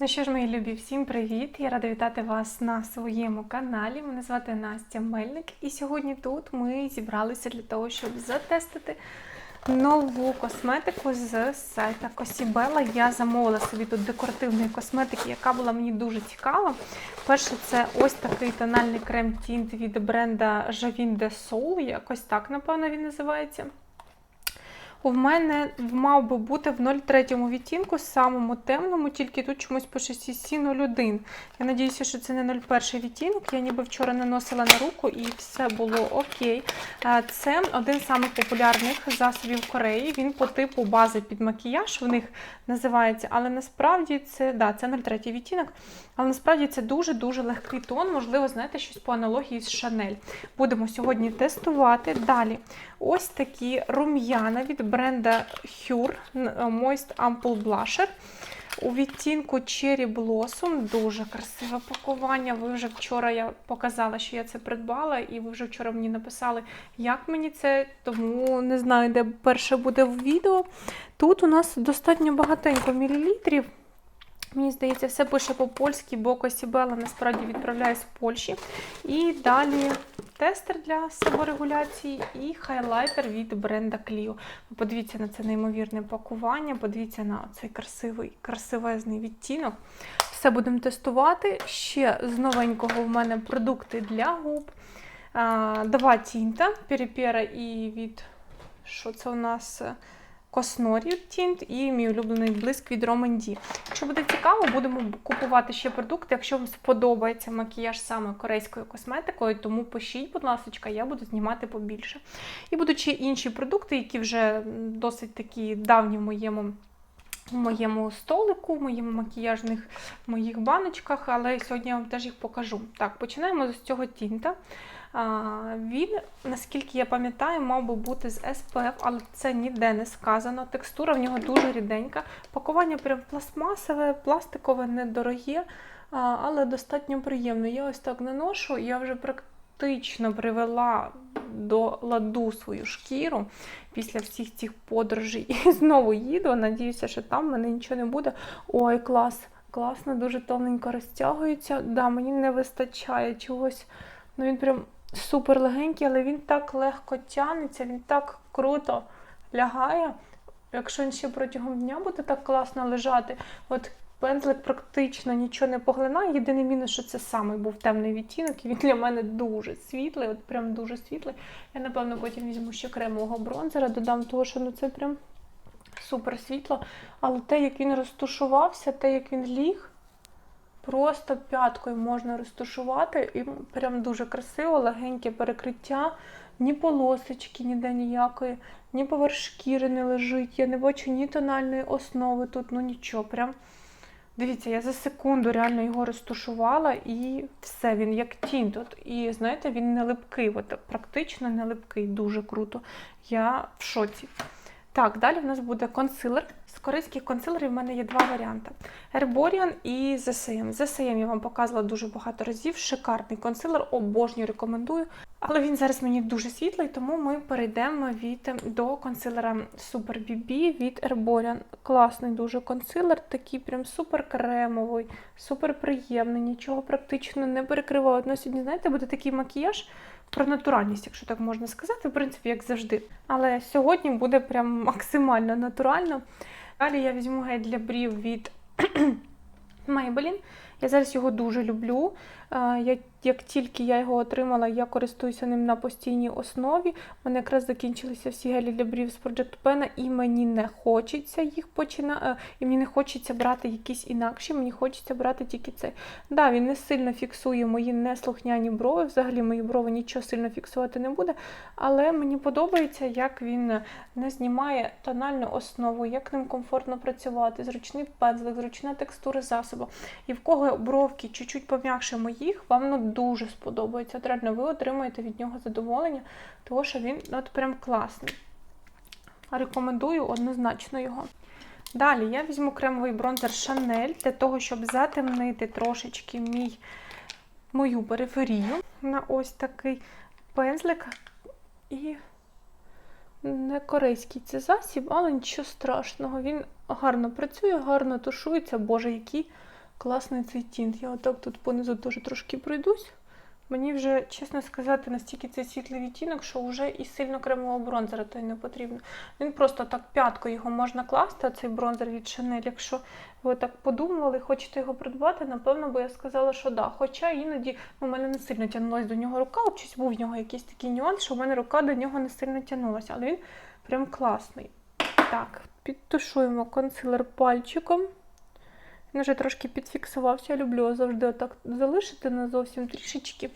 Ну що ж, мої любі, всім привіт! Я рада вітати вас на своєму каналі. Мене звати Настя Мельник, і сьогодні тут ми зібралися для того, щоб затестити нову косметику з сайта Косібела. Я замовила собі тут декоративної косметики, яка була мені дуже цікава. Перше, це ось такий тональний крем тінт від бренда Javin de Soul, якось так, напевно, він називається. У мене мав би бути в 0,3 відтінку, самому темному, тільки тут чомусь пише CC01. Я надіюся, що це не 01 відтінок. Я ніби вчора наносила на руку і все було окей. Це один з самих популярних засобів Кореї. Він по типу бази під макіяж в них називається, але насправді це да, це 03 відтінок. Але насправді це дуже-дуже легкий тон. Можливо, знаєте, щось по аналогії з Шанель. Будемо сьогодні тестувати. Далі, ось такі рум'яна від бренда Hure Moist Ampoule Blusher. У відтінку Cherry Blossom дуже красиве пакування. Ви вже вчора я показала, що я це придбала, і ви вже вчора мені написали, як мені це, тому не знаю, де перше буде в відео. Тут у нас достатньо багатенько мілілітрів. Мені здається, все пише по-польськи, бо Косібела насправді відправляє з Польщі. І далі тестер для саморегуляції і хайлайтер від бренда Clio. Подивіться на це неймовірне пакування, подивіться на цей красивий, красивезний відтінок. Все будемо тестувати. Ще з новенького в мене продукти для губ. Два тінта, перепера і від що це у нас? Коснорі тінт і мій улюблений блиск від Roman D. Якщо буде цікаво, будемо купувати ще продукти. Якщо вам сподобається макіяж саме корейською косметикою, тому пишіть, будь ласка, я буду знімати побільше. І будуть ще інші продукти, які вже досить такі давні в моєму. У моєму столику, в моєму макіяжних моїх баночках, але сьогодні я вам теж їх покажу. Так, починаємо з цього тінта. Він, наскільки я пам'ятаю, мав би бути з SPF, але це ніде не сказано. Текстура в нього дуже ріденька. Пакування прям пластмасове, пластикове, недороге, але достатньо приємне. Я ось так наношу, я вже практично привела до ладу свою шкіру після всіх цих подорожей. І знову їду. Надіюся, що там в мене нічого не буде. Ой, клас! Класно, дуже тоненько розтягується. Да, мені не вистачає чогось. Ну він прям супер легенький, але він так легко тягнеться, він так круто лягає. Якщо він ще протягом дня буде так класно лежати, от пензлик практично нічого не поглинає. Єдиний мінус, що це саме був темний відтінок, і він для мене дуже світлий, от прям дуже світлий. Я, напевно, потім візьму ще кремового бронзера, додам того, що ну це прям супер світло. Але те, як він розтушувався, те, як він ліг. Просто п'яткою можна розташувати, і прям дуже красиво, легеньке перекриття, ні полосочки, ніде ніякої, ні поверх шкіри не лежить. Я не бачу ні тональної основи тут, ну нічого. Прям дивіться, я за секунду реально його розташувала і все, він як тінь тут. І знаєте, він не липкий, от практично не липкий, дуже круто. Я в шоці. Так, далі в нас буде консилер. З корейських консилерів в мене є два варіанти: Herborian і ZSM. ZSM я вам показувала дуже багато разів. Шикарний консилер, обожнюю, рекомендую. Але він зараз мені дуже світлий, тому ми перейдемо від до консилера Super BB від Herborian. Класний дуже консилер, такий прям супер кремовий, супер приємний, нічого практично не перекриває. На сьогодні, знаєте, буде такий макіяж про натуральність, якщо так можна сказати, в принципі, як завжди. Але сьогодні буде прям максимально натурально. Далі я візьму гель для брів від Maybelline. Я зараз його дуже люблю. Я, Як тільки я його отримала, я користуюся ним на постійній основі. У мене якраз закінчилися всі гелі для брів з Project Pen, і мені не хочеться їх починати, і мені не хочеться брати якісь інакші, мені хочеться брати тільки цей. Да, він не сильно фіксує мої неслухняні брови. Взагалі мої брови нічого сильно фіксувати не буде. Але мені подобається, як він не знімає тональну основу, як ним комфортно працювати, зручний пензлик, зручна текстура засобу. І в кого бровки чуть-чуть пом'якше моїх, вам ну, дуже сподобається. От реально ви отримаєте від нього задоволення, тому що він от прям класний. Рекомендую однозначно його. Далі я візьму кремовий бронзер Chanel для того, щоб затемнити трошечки мій, мою периферію на ось такий пензлик. І не корейський це засіб, але нічого страшного. Він гарно працює, гарно тушується. Боже, який Класний цей тінт. Я отак тут понизу теж трошки пройдусь. Мені вже, чесно сказати, настільки цей світлий відтінок, що вже і сильно кремового бронзера той не потрібно. Він просто так п'яткою його можна класти, а цей бронзер від Chanel. Якщо ви так подумали, хочете його придбати, напевно, би я сказала, що да. Хоча іноді ну, у мене не сильно тягнулася до нього рука, от був в нього якийсь такий нюанс, що в мене рука до нього не сильно тягнулася, але він прям класний. Так, підтушуємо консилер пальчиком. Він вже трошки підфіксувався. Я люблю завжди отак залишити на зовсім трішечки.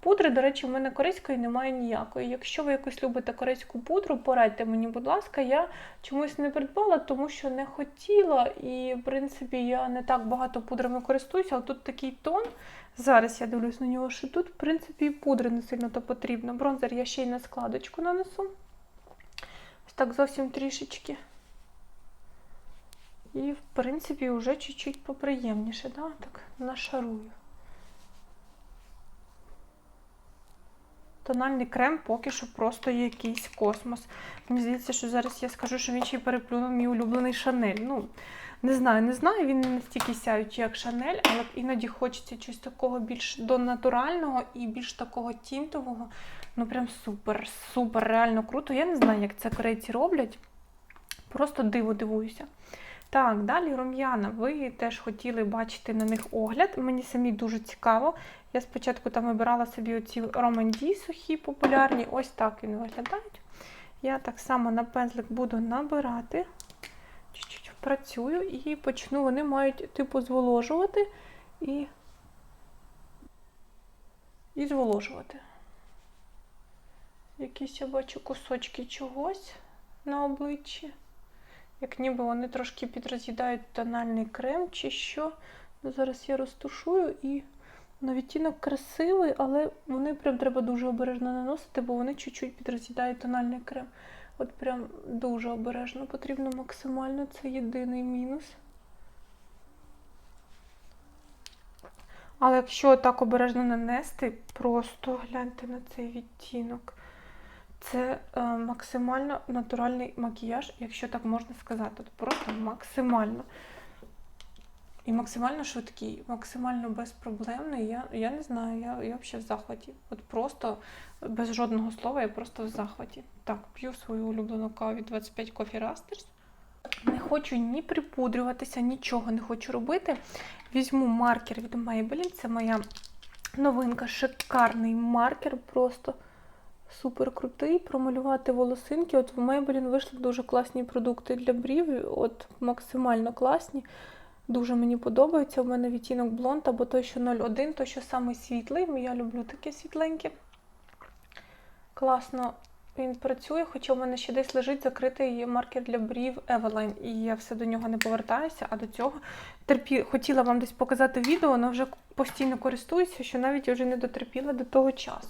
Пудри, до речі, в мене корейської немає ніякої. Якщо ви якось любите корейську пудру, порадьте мені, будь ласка, я чомусь не придбала, тому що не хотіла. І, в принципі, я не так багато пудрами користуюся, але тут такий тон. Зараз я дивлюсь на нього, що тут, в принципі, і пудри не сильно то потрібно. Бронзер я ще й на складочку нанесу. Ось так зовсім трішечки. І, в принципі, вже чуть-чуть поприємніше, да? так нашарую. Тональний крем поки що просто якийсь космос. Мені здається, що зараз я скажу, що він ще й переплюнув мій улюблений Шанель. Ну, не знаю, не знаю, він не настільки сяючий, як Шанель, але іноді хочеться щось такого більш до натурального і більш такого тінтового. Ну, прям супер, супер, реально круто. Я не знаю, як це корейці роблять. Просто диво дивуюся. Так, далі рум'яна. Ви теж хотіли бачити на них огляд. Мені самі дуже цікаво. Я спочатку там вибирала собі оці романді сухі, популярні. Ось так він виглядають. Я так само на пензлик буду набирати. Чуть-чуть працюю і почну. Вони мають типу зволожувати і, і зволожувати. Якісь я бачу кусочки чогось на обличчі. Як ніби вони трошки підроз'їдають тональний крем чи що. Ну, Зараз я розтушую і на відтінок красивий, але вони прям треба дуже обережно наносити, бо вони чуть-чуть підроз'їдають тональний крем. От прям дуже обережно потрібно максимально, це єдиний мінус. Але якщо так обережно нанести, просто гляньте на цей відтінок. Це е, максимально натуральний макіяж, якщо так можна сказати. От просто максимально. І максимально швидкий, максимально безпроблемний. Я я не знаю, я я взагалі в захваті. От просто без жодного слова, я просто в захваті. Так, п'ю свою улюблену каву від 25 Coffee Rasters. Не хочу ні припудрюватися, нічого не хочу робити. Візьму маркер від Maybelline, це моя новинка, шикарний маркер просто супер крутий. Промалювати волосинки. От в Maybelline вийшли дуже класні продукти для брів. От максимально класні. Дуже мені подобається. У мене відтінок блонд або той, що 01, той, що самий світлий. Я люблю таке світленьке. Класно він працює, хоча в мене ще десь лежить закритий маркер для брів Eveline, і я все до нього не повертаюся, а до цього терпі... хотіла вам десь показати відео, але вже постійно користуюся, що навіть вже не дотерпіла до того часу.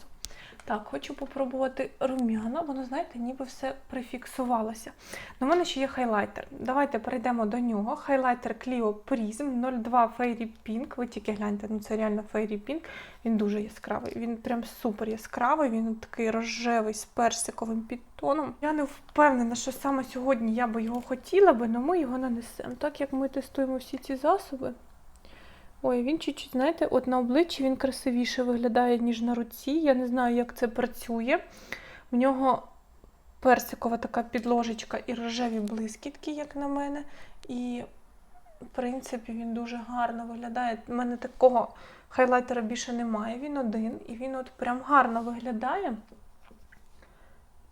Так, хочу попробувати рум'яна, воно, знаєте, ніби все прифіксувалося. У мене ще є хайлайтер. Давайте перейдемо до нього. Хайлайтер Clio Prism 02 Fairy Pink. Ви тільки гляньте, ну це реально Fairy Pink. Він дуже яскравий. Він прям супер яскравий, він такий рожевий з персиковим підтоном. Я не впевнена, що саме сьогодні я би його хотіла би, але ми його нанесемо. Так як ми тестуємо всі ці засоби. Ой, він чуть-чуть, знаєте, от на обличчі він красивіше виглядає, ніж на руці. Я не знаю, як це працює. В нього персикова така підложечка і рожеві блискітки, як на мене. І, в принципі, він дуже гарно виглядає. У мене такого хайлайтера більше немає. Він один. І він от прям гарно виглядає.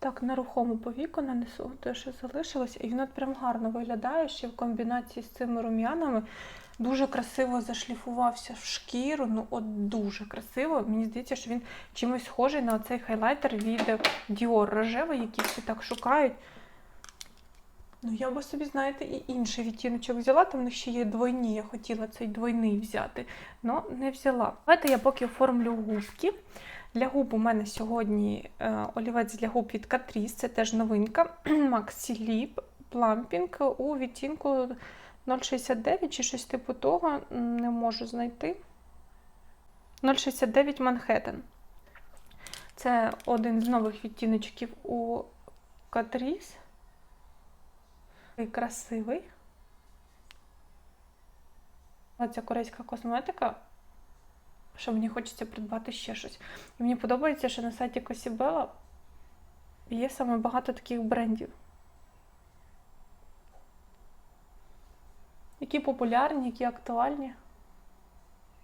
Так, на рухому повіку нанесу, те, що залишилось, і він прям гарно виглядає ще в комбінації з цими рум'янами. Дуже красиво зашліфувався в шкіру, ну от дуже красиво. Мені здається, що він чимось схожий на цей хайлайтер від Dior рожевий, який всі так шукають. Ну, я би собі, знаєте, і інший відтіночок взяла, там ще є двойні. Я хотіла цей двойний взяти, але не взяла. Давайте я поки оформлю губки. Для губ у мене сьогодні е, олівець для губ від Catrice, це теж новинка. Maxi Lip Plumping у відтінку 0,69 чи щось типу того, не можу знайти. 0,69 Manhattan. Це один з нових відтіночків у Catrice. І красивий. Ця корейська косметика, що мені хочеться придбати ще щось. І мені подобається, що на сайті Косібела є саме багато таких брендів. Які популярні, які актуальні.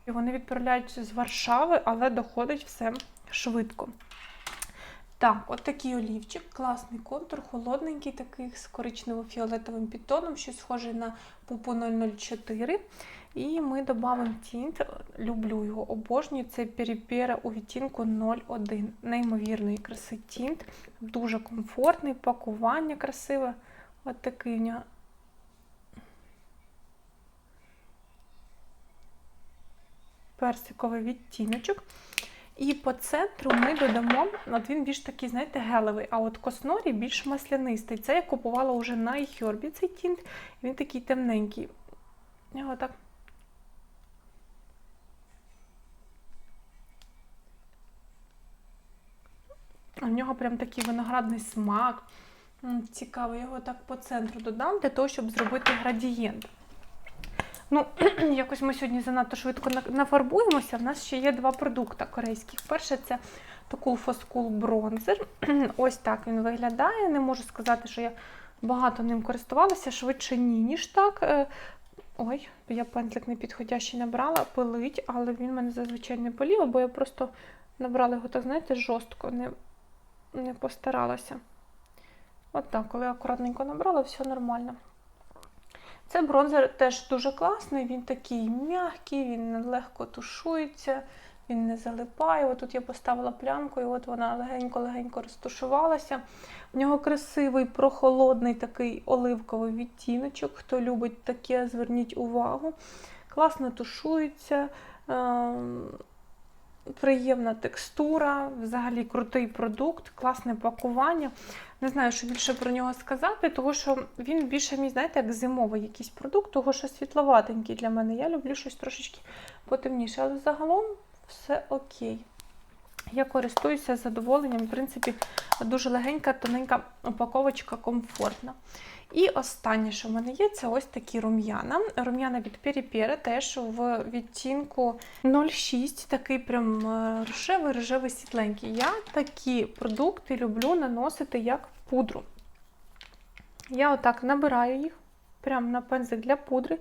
І вони відправляються з Варшави, але доходить все швидко. Так, от такий олівчик, класний контур, холодненький, такий з коричнево-фіолетовим підтоном, щось схоже на пупу 004. І ми додамо тінт. Люблю його, обожнюю. Це періпера у відтінку 01. Неймовірної краси тінт. Дуже комфортний, пакування красиве. От такий у нього. Персиковий відтіночок. І по центру ми додамо, от він більш такий, знаєте, гелевий, а от коснорі більш маслянистий. Це я купувала вже на iHerb цей тінт, він такий темненький. Я так. В нього прям такий виноградний смак. Цікаво, я його так по центру додам для того, щоб зробити градієнт. Ну, якось ми сьогодні занадто швидко нафарбуємося. В нас ще є два продукти корейських. Перше це Tokul Foskul бронзер. Ось так він виглядає. Не можу сказати, що я багато ним користувалася, швидше ні, ніж так. Е, Ой, я пензлик непідходящий набрала, пилить, але він мене зазвичай не полів, бо я просто набрала його, так знаєте, жорстко, не, не постаралася. От так, коли акуратненько набрала, все нормально. Це бронзер теж дуже класний, він такий м'який, він легко тушується, він не залипає. От тут я поставила плямку, і от вона легенько-легенько розтушувалася. В нього красивий, прохолодний такий оливковий відтіночок. Хто любить таке, зверніть увагу. Класно тушується, ем, приємна текстура, взагалі крутий продукт, класне пакування. Не знаю, що більше про нього сказати, тому що він більше мій, знаєте, як зимовий якийсь продукт, того що світловатенький для мене. Я люблю щось трошечки потемніше, але загалом все окей. Я користуюся задоволенням, в принципі, дуже легенька, тоненька упаковочка, комфортна. І останнє, що в мене є, це ось такі рум'яна. Рум'яна від Peripera теж в відтінку 06, такий прям е, рожевий, рожевий світленький. Я такі продукти люблю наносити як пудру. Я отак набираю їх прямо на пензик для пудри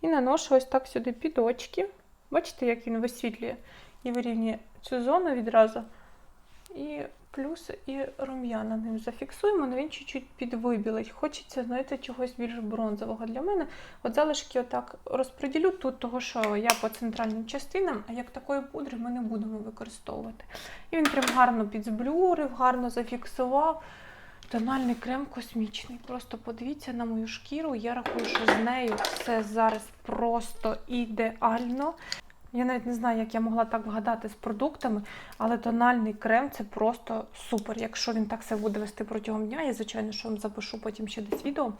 і наношу ось так сюди під очки. Бачите, як він висвітлює і вирівнює цю зону відразу. І плюс і рум'яна ним зафіксуємо, але він чуть-чуть підвибілить. Хочеться, знаєте, чогось більш бронзового для мене. От залишки отак розподілю тут, того що я по центральним частинам, а як такої пудри ми не будемо використовувати. І він прям гарно підзблюрив, гарно зафіксував. Тональний крем космічний. Просто подивіться на мою шкіру. Я рахую, що з нею все зараз просто ідеально. Я навіть не знаю, як я могла так вгадати з продуктами, але тональний крем це просто супер. Якщо він так себе буде вести протягом дня, я, звичайно, що вам запишу потім ще десь відео.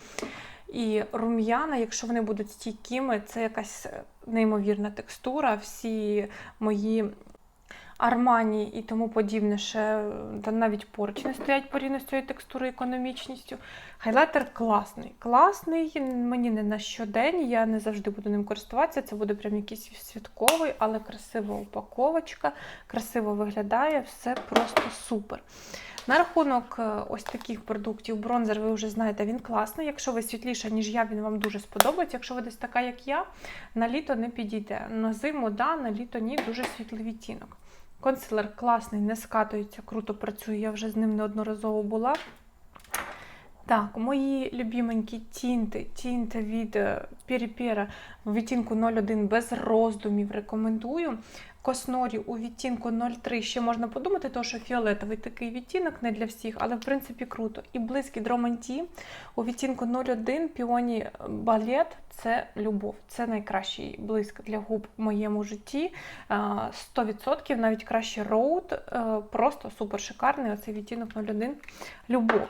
І рум'яна, якщо вони будуть стійкими, це якась неймовірна текстура. Всі мої Армані і тому подібне ще навіть поруч не стоять порівняно з цією текстурою економічністю. Хайлайтер класний. Класний, мені не на щодень, я не завжди буду ним користуватися. Це буде прям якийсь святковий, але красива упаковочка, красиво виглядає, все просто супер. На рахунок е, ось таких продуктів, бронзер, ви вже знаєте, він класний. Якщо ви світліша, ніж я, він вам дуже сподобається. Якщо ви десь така, як я, на літо не підійде. На зиму, да, на літо ні, дуже світлий відтінок. Консилер класний, не скатується, круто працює, я вже з ним неодноразово була. Так, мої любименькі тінти, тінти від Піріпіра в відтінку 01 без роздумів рекомендую. Коснорі у відтінку 03 ще можна подумати, тому що фіолетовий такий відтінок не для всіх, але в принципі круто. І близький Дроманті у відтінку 01 Піоні Балет це любов. Це найкращий блиск для губ в моєму житті. 100%, навіть краще роуд. Просто супер шикарний. Оцей відтінок 01 любов.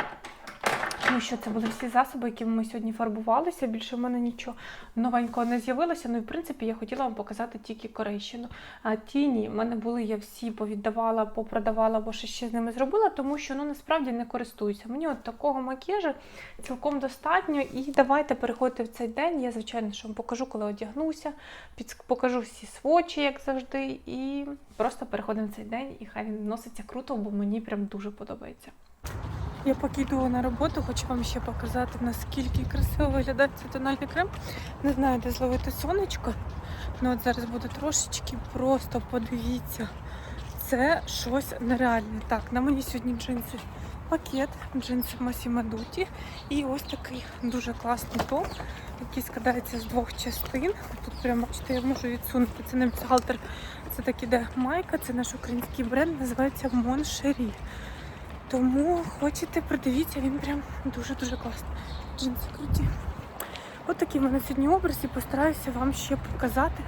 Тому що це були всі засоби, якими ми сьогодні фарбувалися. Більше в мене нічого новенького не з'явилося. Ну і в принципі я хотіла вам показати тільки корейщину. А тіні в мене були, я всі повіддавала, попродавала або ще ще з ними зробила, тому що ну насправді не користуюся. Мені от такого макіяжу цілком достатньо. І давайте переходити в цей день. Я, звичайно, що вам покажу, коли одягнуся, покажу всі свочі, як завжди, і просто переходимо в цей день, і хай він носиться круто, бо мені прям дуже подобається. Я поки йду на роботу, хочу вам ще показати, наскільки красиво виглядає цей тональний крем. Не знаю, де зловити сонечко. Ну от зараз буде трошечки, просто подивіться. Це щось нереальне. Так, на мені сьогодні джинси пакет, джинси Massimo Dutti. І ось такий дуже класний топ, який складається з двох частин. Тут прямо бачите, я можу відсунути. Це не бюстгальтер, це так іде майка, це наш український бренд, називається Моншері. Тому хочете, придивіться, він прям дуже-дуже класний. Джинси круті. От такий в мене сьогодні образ і постараюся вам ще показати.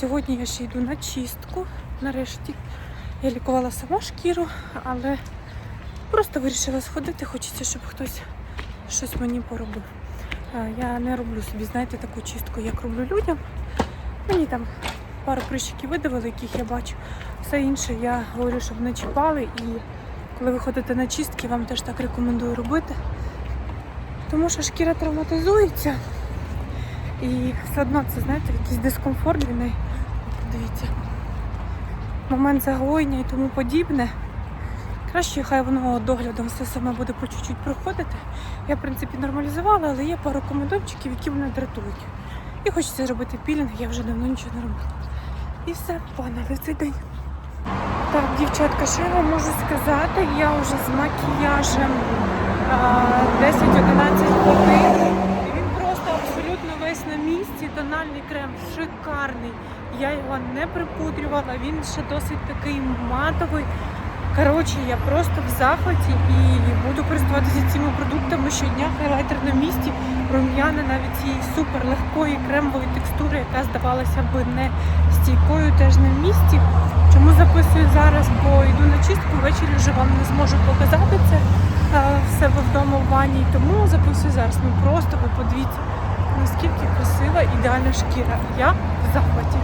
Сьогодні я ще йду на чистку. Нарешті я лікувала сама шкіру, але просто вирішила сходити. Хочеться, щоб хтось щось мені поробив. Е, Я не роблю собі, знаєте, таку чистку, як роблю людям. Мені там пару прищиків видавили, яких я бачу. Все інше я говорю, щоб не чіпали. І коли ви ходите на чистки, вам теж так рекомендую робити. Тому що шкіра травматизується. І все одно це, знаєте, якийсь дискомфорт для неї. Дивіться. Момент загоєння і тому подібне. Краще, хай воно доглядом все саме буде по чуть-чуть проходити. Я, в принципі, нормалізувала, але є пару комедончиків, які мене дратують. І хочеться зробити пілінг, я вже давно нічого не робила. І все, погнали в цей день. Так, дівчатка, що я вам можу сказати? Я вже з макіяжем 10-11 годин. Він просто абсолютно весь на місці. Тональний крем шикарний. Я його не припудрювала, він ще досить такий матовий. Коротше, я просто в захваті і буду користуватися цими продуктами щодня. Хайлайтер на місці, рум'яна навіть цієї супер легкої кремової текстури, яка здавалася би не стійкою, теж на місці. Чому записую зараз? Бо йду на чистку, ввечері вже вам не зможу показати це е, в себе вдома в ванні. Тому записую зараз. Ну просто ви подивіться, наскільки красива ідеальна шкіра. Я в захваті.